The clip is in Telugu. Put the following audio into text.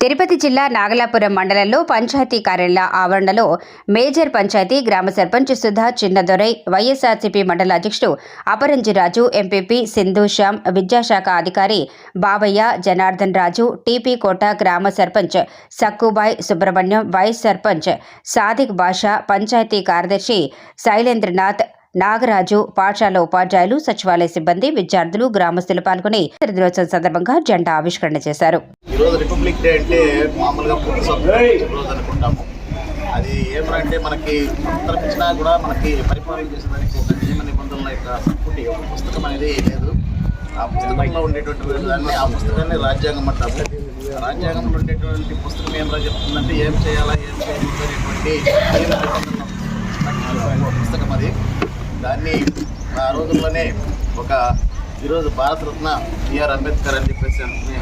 తిరుపతి జిల్లా నాగలాపురం మండలంలో పంచాయతీ కార్యాలయ ఆవరణలో మేజర్ పంచాయతీ గ్రామ సర్పంచ్ సుధా చిన్నదొరై వైఎస్ఆర్సీపీ మండల అధ్యక్షుడు అపరంజిరాజు ఎంపీపీ సింధు శ్యామ్ విద్యాశాఖ అధికారి బాబయ్య జనార్దన్ రాజు టీపీ కోట గ్రామ సర్పంచ్ సక్కుబాయ్ సుబ్రహ్మణ్యం వైస్ సర్పంచ్ సాదిక్ బాషా పంచాయతీ కార్యదర్శి శైలేంద్రనాథ్ నాగరాజు పాఠశాల ఉపాధ్యాయులు సచివాలయ సిబ్బంది విద్యార్థులు గ్రామస్తులు పాల్గొని దినోత్సవం సందర్భంగా జెండా ఆవిష్కరణ చేశారు. రిపబ్లిక్ డే అంటే మామూలుగా అనుకుంటాము. అది ఏమంటే మనకి తరపించినా కూడా మనకి పరిపాలన చేసేదానికి ఒక నియమ నిబంధనల యొక్క సంపూర్తి ఒక పుస్తకం అనేది లేదు. ఆ పుస్తకంలో ఉండేటువంటి దాన్ని ఆ పుస్తకాన్ని రాజ్యాంగం అంటాము రాజ్యాంగంలో ఉండేటువంటి పుస్తకం ఏమరా చెప్తుందంటే ఏం చేయాలా ఏం చేయాలి అనేటువంటి పుస్తకం అది. దాన్ని ఆ రోజుల్లోనే ఒక ఈరోజు భారతరత్న బిఆర్ అంబేద్కర్ అని చెప్పేసి అనుకునే